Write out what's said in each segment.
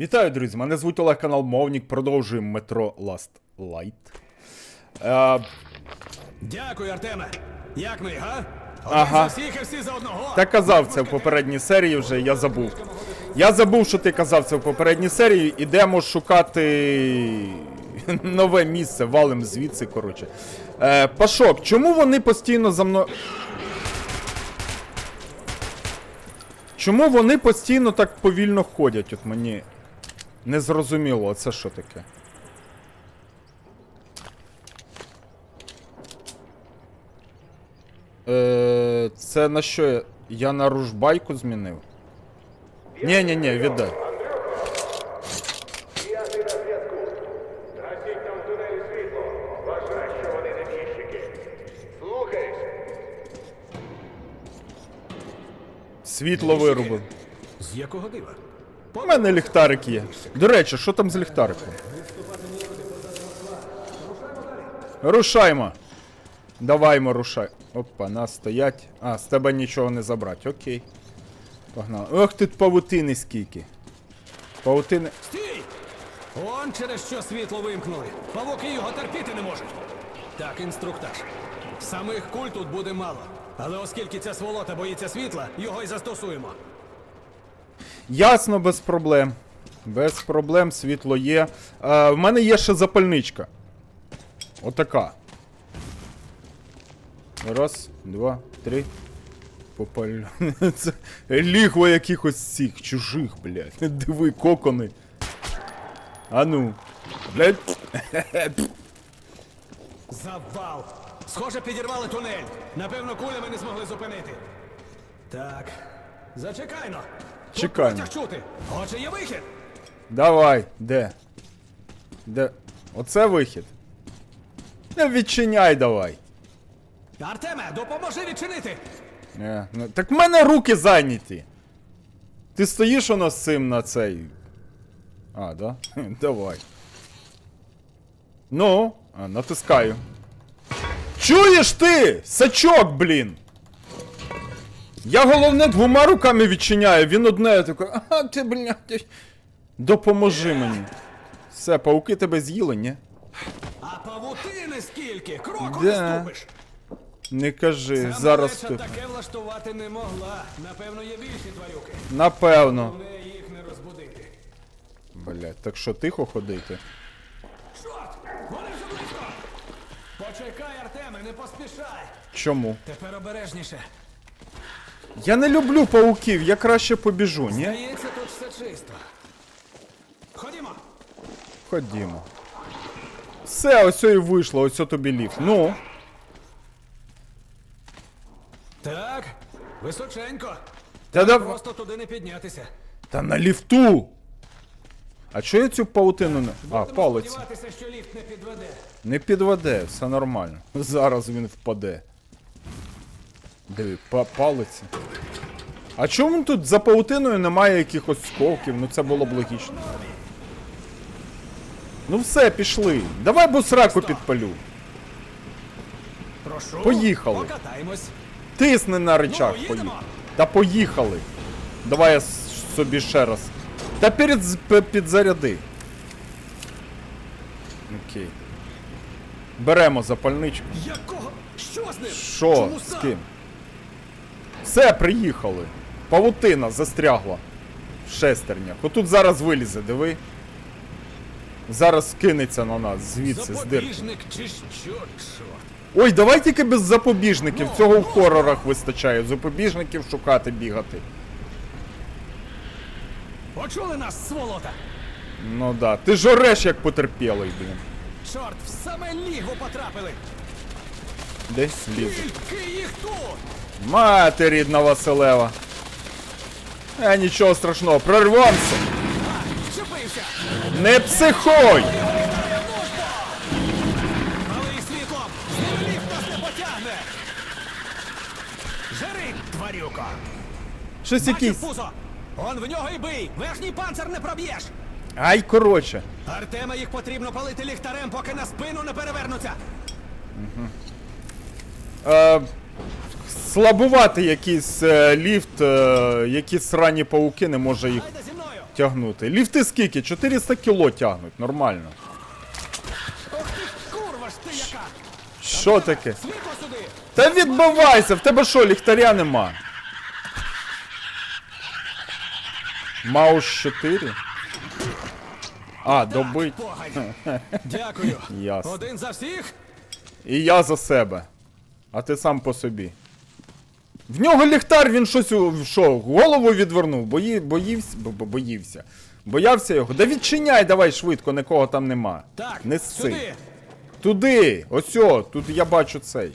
Вітаю, друзі! Мене звуть Олег канал Мовник. Продовжуємо метро Last Light. Е, Дякую, Артеме. Як ми, га? Ага. За всіх і всі за одного. та казав це в попередній серії вже, я забув. Я забув, що ти казав це в попередній серії. Ідемо шукати нове місце, валим звідси, коротше. Е, Пашок, чому вони постійно за мною. Чому вони постійно так повільно ходять? От мені не зрозуміло, а це що таке? Е, це на що я? Я на ружбайку змінив? Ні, ні, ні, віддай. Світло вирубив. З якого дива? У мене ліхтарик є. До речі, що там з ліхтариком? Рушаймо. Даваймо, рушай. Опа, нас стоять. А, з тебе нічого не забрати. Окей. Погнали. Ох, тут павутини скільки. Павутини. Стій! Он через що світло вимкнули. Павуки його терпіти не можуть. Так, інструктаж. Самих куль тут буде мало. Але оскільки ця сволота боїться світла, його й застосуємо. Ясно, без проблем. Без проблем, світло є. Е, в мене є ще запальничка. Отака. Раз, два, три. Попалю. Це лігво якихось цих чужих, блядь. Диви, кокони. А ну. Блядь. Завал! Схоже, підірвали тунель. Напевно, кулями не змогли зупинити. Так. Зачекайно. Протяг чути. Отже, є вихід. Давай, де? Де? Оце вихід. Не відчиняй давай. Артеме, допоможи відчинити. Не, ну, так в мене руки зайняті. Ти стоїш воно з цим на цей. А, да? Давай. Ну, а, натискаю. Чуєш ти? Сачок, блін! Я головне двома руками відчиняю, він одне такий. Ага, ти, блядь. Допоможи мені. Все, пауки тебе з'їли, ні? А павутини скільки? Кроку Да. не ступиш. Не кажи, Ця зараз малеча тут. таке влаштувати не могла. Напевно, є більші тварюки. Напевно. Головне їх не розбудити. Блять, так що тихо ходити. Чорт! Вони вже близько! Почекай, Артеме, не поспішай! Чому? Тепер обережніше. Я не люблю пауків, я краще побіжу, ні? Здається, тут все чисто. Ходімо! Ходімо. Все, ось і вийшло, ось тобі ліфт. Ну, Так, височенько. та да... Просто туди не піднятися. Та на ліфту! А чого я цю паутину не. А, Будемо палиться. сподіватися, що ліфт не підведе. Не підведе, все нормально. Зараз він впаде. Диви, па палиться. А чому тут за паутиною немає якихось сколків? Ну це було б логічно. Ну все, пішли. Давай бусраку підпалю. Прошу. Поїхали. Покатаємось. Тисни на Ну, поїхали. Та поїхали. Давай я собі ще раз. Та перед підзаряди. Окей. Беремо запальничку. Якого? Що з ним? Що? Чому З ким? Все, приїхали. Павутина застрягла. В шестернях. Отут зараз вилізе, диви. Зараз кинеться на нас звідси, з дирки. Чи що? Ой, давай тільки без запобіжників. Цього в хорорах вистачає. Запобіжників шукати, бігати. Почули нас, сволота? Ну да. Ти ж ореш як потерпілий, блін. Чорт, в саме лігво потрапили. Десь лізе. Скільки їх тут? Мати рідна Василева. Е, нічого страшного, прорвемося. Не психуй! Малий світлом. З ними нас не потягне. Жери, тварюко. Щось якийсь. пузо? Он в нього й бий. Верхній панцир не проб'єш. Ай, коротше. Артема їх потрібно палити ліхтарем, поки на спину не перевернуться. Е, слабувати якийсь е, ліфт, е, якісь срані пауки, не може їх тягнути. Ліфти скільки? 400 кіло тягнуть, нормально. Що таке? Та відбивайся, в тебе що, ліхтаря нема? Маус 4? А, добить. Дякую! Ясно. Один за всіх? І я за себе. А ти сам по собі. В нього ліхтар, він щось у що, голову відвернув, Бої, боївся, бо, бо- боївся. Боявся його. Да відчиняй давай швидко, нікого там нема. Так, Не сси. сюди! Туди! Ось о, тут я бачу цей.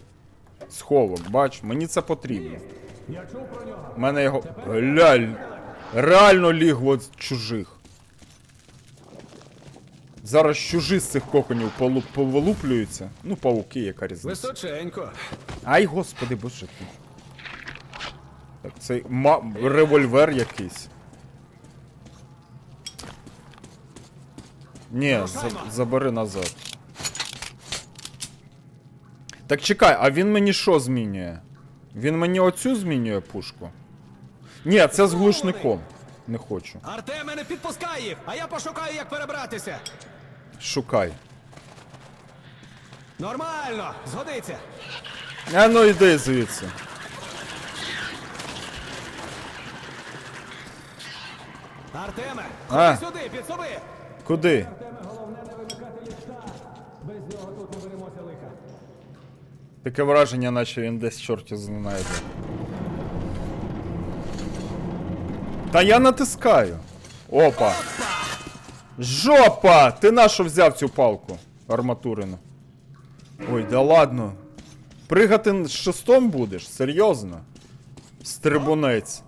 Сховок, бач, мені це потрібно. У мене його. Глянь. Реально лігло з чужих. Зараз чужі з цих коконів повилуплюються. Ну, пауки, яка різниця. Височенько. Ай, господи, боже ти. Так, це ма... револьвер якийсь. Ні, за... забери назад. Так чекай, а він мені що змінює? Він мені оцю змінює пушку? Ні, це з глушником. Не хочу. Артеме, не підпускай їх, а я пошукаю, як перебратися. Шукай. Нормально, згодиться. А ну йди звідси. Артеме, А. сюди, підсоби. Куди? Артеме, головне не вимикати ліфта. Без нього тут не беремося лиха. Таке враження, наче він десь чорті знає де. Та я натискаю. Опа. Жопа! Ти нащо взяв цю палку? Арматурину. Ой, да ладно. Пригати з шестом будеш? Серйозно? Стрибунець.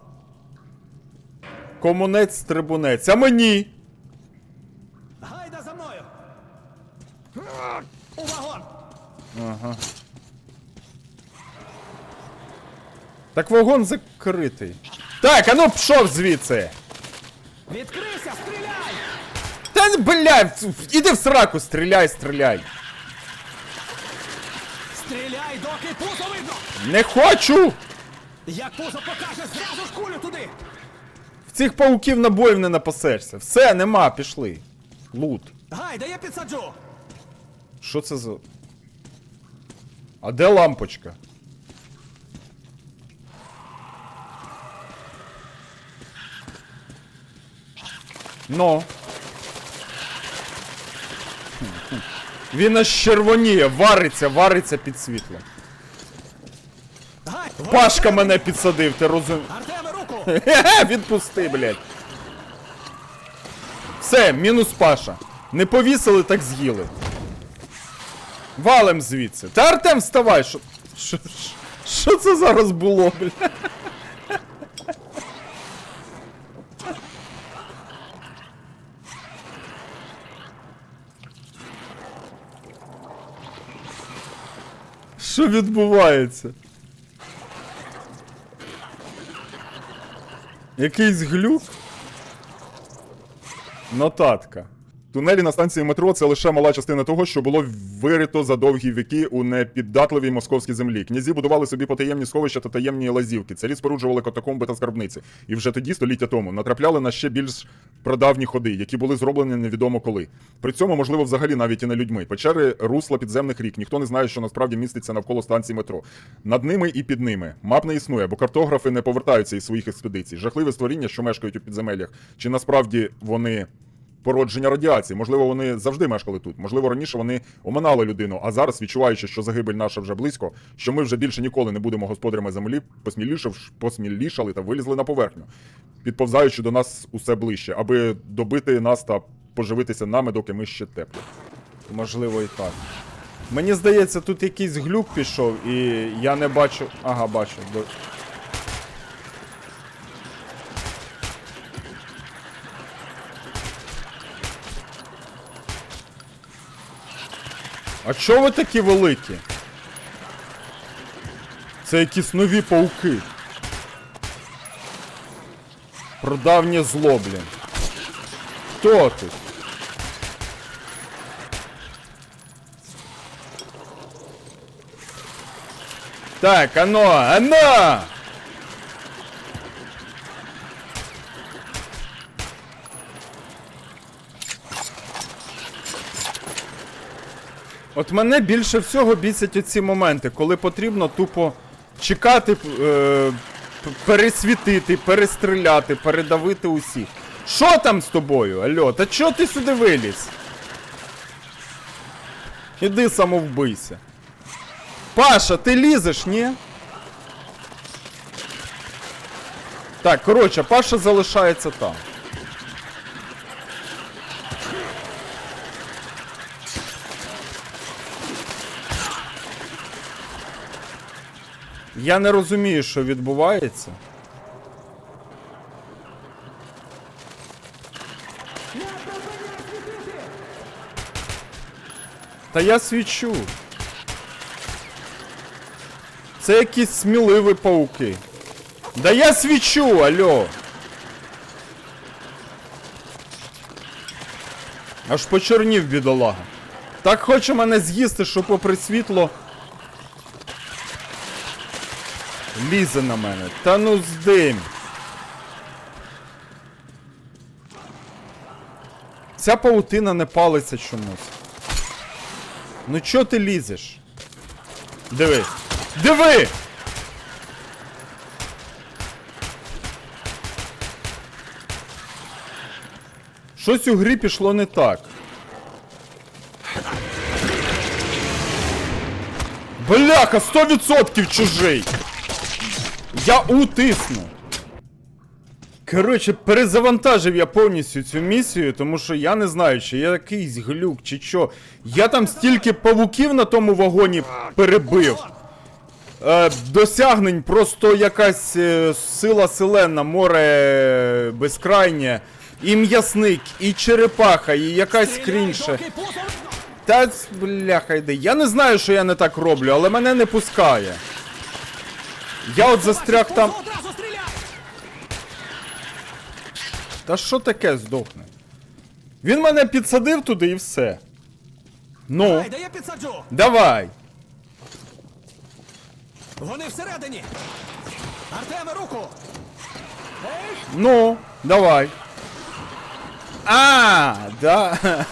Комунець стрибунець. А мені? Гайда за мною. У вагон. Так вагон закритий. Так, а ну пішов звідси. Відкрийся, стріляй! Та блядь, іди в сраку, стріляй, стріляй. Стріляй, доки пузо видно! Не хочу! Як пузо покаже, зразу ж кулю туди! Цих пауків набоїв не напасешся. Все, нема, пішли. Лут. Гайда, я підсаджу! Що це за. А де лампочка? Ну. Він аж червоніє, вариться, вариться під світлом. Пашка мене підсадив, ти розум... Відпусти, блядь. Все, мінус Паша. Не повісили, так з'їли. Валим звідси. Та Артем, вставай! Що, що- що це зараз було, блядь? Що відбувається? Якийсь глюк? Нотатка. Тунелі на станції метро це лише мала частина того, що було вирито за довгі віки у непіддатливій московській землі. Князі будували собі потаємні сховища та таємні лазівки. Царі споруджували катакомби та скарбниці. І вже тоді, століття тому, натрапляли на ще більш прадавні ходи, які були зроблені невідомо коли. При цьому, можливо, взагалі навіть і не людьми. Печери русла підземних рік. Ніхто не знає, що насправді міститься навколо станції метро. Над ними і під ними. Мап не існує, бо картографи не повертаються із своїх експедицій. Жахливе створіння, що мешкають у підземеллях. Чи насправді вони породження радіації. Можливо, вони завжди мешкали тут. Можливо, раніше вони оминали людину, а зараз, відчуваючи, що загибель наша вже близько, що ми вже більше ніколи не будемо господарями землі, посмілішали та вилізли на поверхню, підповзаючи до нас усе ближче, аби добити нас та поживитися нами, доки ми ще теплі. Можливо, і так. Мені здається, тут якийсь глюк пішов, і я не бачу. Ага, бачу. А чого ви такі великі? Це якісь нові пауки. Продавнє зло, блін. Хто тут? Так, оно, оно! От мене більше всього бісять оці моменти, коли потрібно тупо чекати, е, пересвітити, перестріляти, передавити усіх. Що там з тобою? Алло, та чого ти сюди виліз? Іди самовбийся. Паша, ти лізеш, ні? Так, коротше, Паша залишається там. Я не розумію, що відбувається. Та я свічу. Це якісь сміливі пауки. Да я свічу, алло. Аж почорнів бідолага. Так хоче мене з'їсти, що попри світло. Лізе на мене. Та ну здим. Ця паутина не палиться чомусь. Ну чо ти лізеш? Диви. Диви! Щось у грі пішло не так. Бляха, 100% чужий! Я утисну. Коротше, перезавантажив я повністю цю місію, тому що я не знаю, чи є якийсь глюк, чи що. Я там стільки павуків на тому вагоні перебив. Е, досягнень просто якась е, сила селена, море безкрайнє. І м'ясник, і черепаха, і якась видно. Та бляха йди. Я не знаю, що я не так роблю, але мене не пускає. Я от застряг там. Та що таке здохне? Він мене підсадив туди і все. Ну, Давай, да я підсаджу! давай. Вони всередині! Артеме, руку! Ну, давай. А, да.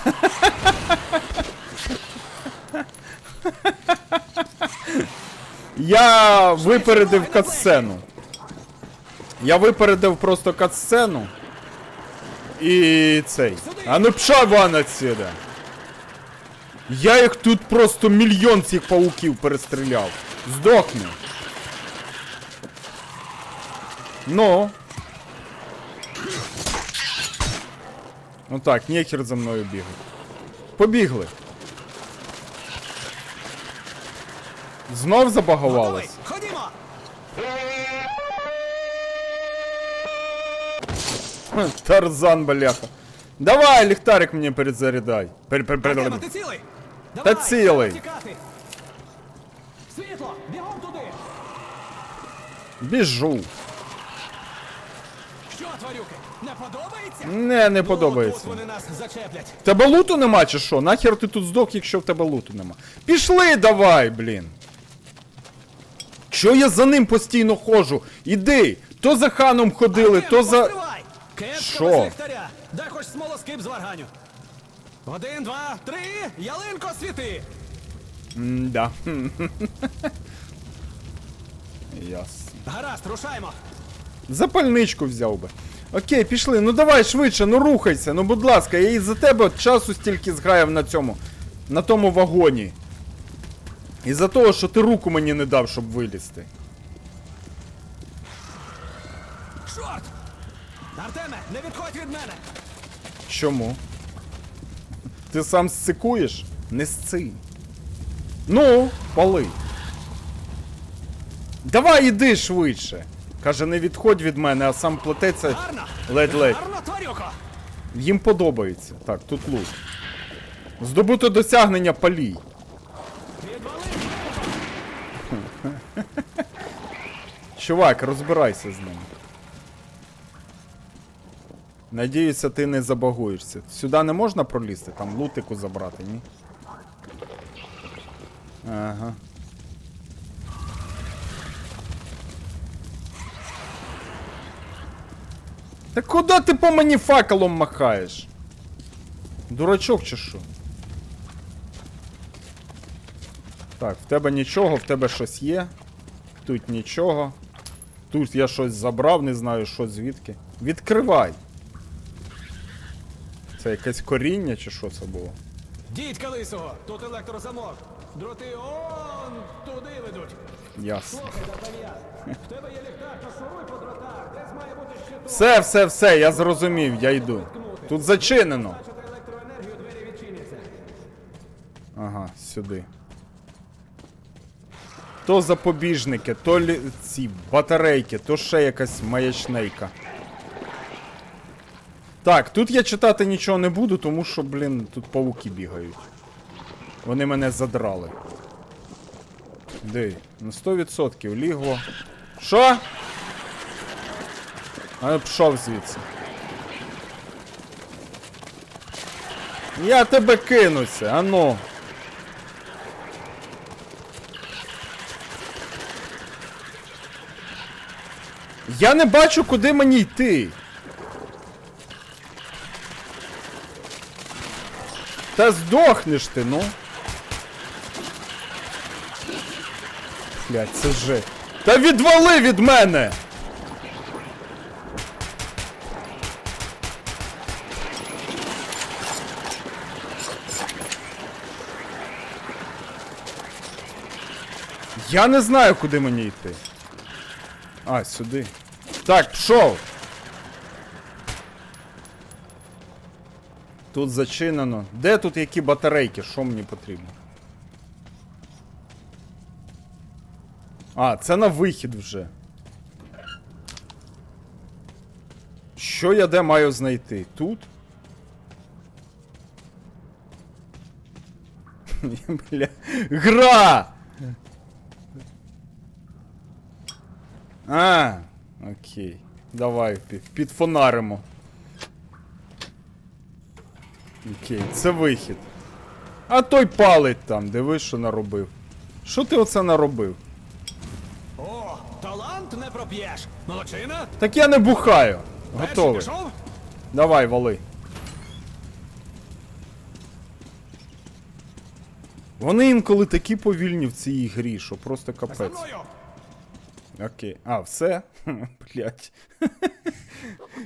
Я випередив катсцену. Я випередив просто катсцену. І цей. А ну пша вон отсюда. Я їх тут просто мільйон цих пауків перестріляв. Здохни. Ну. Ну так, нехер за мною бігати. Побігли. Знов забагувалось. Ходімо! Тарзан, бляха. Давай, ліхтарик мені перезарядай. Пер, пер, пер, Артеме, ти цілий? Та Давай, цілий. тікати. Світло, бігом туди! Біжу. Що, тварюки, не подобається? Не, не Ну, подобається. Тут вони нас зачеплять. Тебе луту нема чи що? Нахер ти тут здох, якщо в тебе луту нема. Пішли давай, блін. Чо я за ним постійно ходжу? Іди! То за ханом ходили, Артем, то за. постривай! Кепка Що? без ліхтаря. Хоч смолоскип з варганю. Один, два, три, ялинко світи! Да. Ясно. Гаразд, рушаймо. Запальничку взяв би. Окей, пішли. Ну давай швидше, ну рухайся, ну будь ласка, я із-за тебе часу стільки згаяв на цьому. На тому вагоні. Із-за того, що ти руку мені не дав, щоб вилізти. Чорт! Артеме, не відходь від мене! Чому? Ти сам сцикуєш? Не сци. Ну, пали. Давай іди швидше. Каже, не відходь від мене, а сам плететься ледь-ледь. Їм подобається. Так, тут лут. Здобуто досягнення палій. Відвали! Чувак, розбирайся з ним. Надіюся, ти не забагуєшся. Сюди не можна пролізти, там лутику забрати, ні? Ага. Та куди ти по мені факелом махаєш? Дурачок чи що? Так, в тебе нічого, в тебе щось є. Тут нічого. Тут я щось забрав, не знаю, що звідки. Відкривай. Це якесь коріння чи що це було? Дідька лисого, тут електрозамок. Дроти он туди ведуть. Ясно. В тебе є ліхтар, то шуруй по дротах. Десь має бути щиток. Все, все, все, я зрозумів, я йду. Тут зачинено. Ага, сюди. То запобіжники, то лі... ці батарейки, то ще якась маячнейка. Так, тут я читати нічого не буду, тому що, блін, тут павуки бігають. Вони мене задрали. Де? На 100% лігло. Що? А пішов звідси. Я тебе кинуся, ану. Я не бачу, куди мені йти. Та здохнеш ти, ну. Блять, це же. Та відвали від мене! Я не знаю, куди мені йти. А, сюди. Так, пішов. Тут зачинено. Де тут які батарейки? Що мені потрібно? А, це на вихід вже. Що я де маю знайти? Тут? Бля. Гра! А, окей. Давай підфонаримо. Окей, це вихід. А той палить там, диви, що наробив. Що ти оце наробив? О, талант не проп'єш. Молодчина. Так я не бухаю. Готовий. пішов? Давай, вали. Вони інколи такі повільні в цій грі, що просто капець. Окей. А, все? Блять.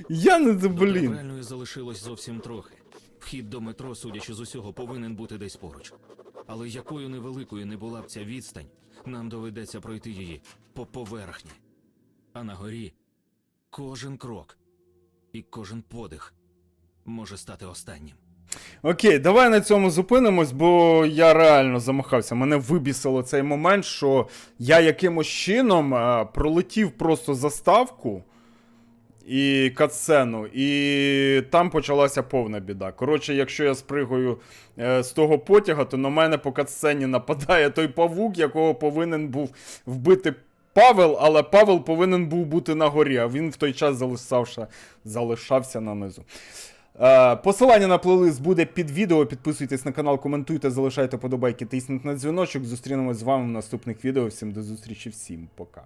Я не блін. театральної залишилось зовсім трохи. Вхід до метро, судячи з усього, повинен бути десь поруч. Але якою невеликою не була б ця відстань, нам доведеться пройти її по поверхні. А на горі кожен крок і кожен подих може стати останнім. Окей, давай на цьому зупинимось, бо я реально замахався. Мене вибісило цей момент, що я якимось чином е, пролетів просто заставку і катсцену, і там почалася повна біда. Коротше, якщо я спригаю е, з того потяга, то на мене по катсцені нападає той павук, якого повинен був вбити. Павел, але Павел повинен був бути на горі, а він в той час залишався, залишався на низу. Е, Посилання на плейлист буде під відео. Підписуйтесь на канал, коментуйте, залишайте подобайки, тисніть на дзвіночок. Зустрінемось з вами в наступних відео. Всім до зустрічі, всім пока.